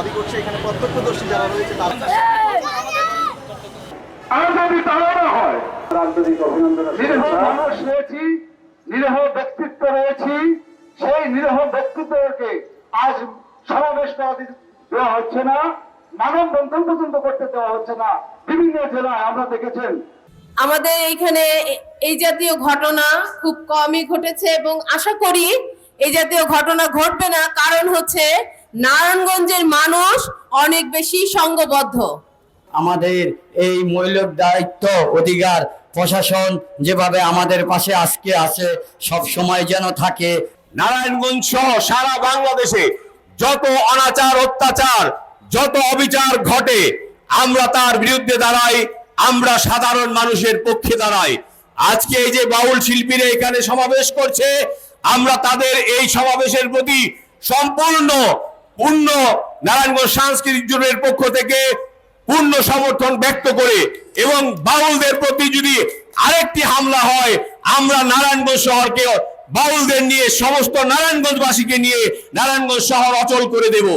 দাবি করছে এখানে প্রত্যক্ষদর্শী যারা রয়েছে তারা আর যদি তাড়ানো হয়। আন্তরিক অভিনন্দন। নিরীহ মানুষ রয়েছি নিরীহ ব্যক্তিত্ব রয়েছি। সেই নিরীহ ব্যক্তিত্বকে আজ সমাবেশ করা দেওয়া হচ্ছে না মানব বন্ধন পর্যন্ত করতে দেওয়া হচ্ছে না। বিভিন্ন জেলায় আমরা দেখেছেন। আমাদের এইখানে এই জাতীয় ঘটনা খুব কমই ঘটেছে এবং আশা করি এই জাতীয় ঘটনা ঘটবে না। কারণ হচ্ছে নারায়ণগঞ্জের মানুষ অনেক বেশি সংঘবদ্ধ আমাদের এই মৌলিক দায়িত্ব অধিকার প্রশাসন যেভাবে আমাদের পাশে আজকে আছে সব সময় যেন থাকে। নারায়ণগঞ্জ সহ সারা বাংলাদেশে যত অনাচার অত্যাচার যত অবিচার ঘটে আমরা তার বিরুদ্ধে দাঁড়াই আমরা সাধারণ মানুষের পক্ষে দাঁড়াই। আজকে এই যে বাউল শিল্পীরা এখানে সমাবেশ করছে আমরা তাদের এই সমাবেশের প্রতি সম্পূর্ণ পূর্ণ নারায়ণগঞ্জ সাংস্কৃতিক জোটের পক্ষ থেকে পূর্ণ সমর্থন ব্যক্ত করে এবং বাউলদের প্রতি যদি আরেকটি হামলা হয়, আমরা নারায়ণগঞ্জ শহরকে বাউলদের নিয়ে, সমস্ত নারায়ণগঞ্জবাসীকে নিয়ে নারায়ণগঞ্জ শহর অচল করে দেব।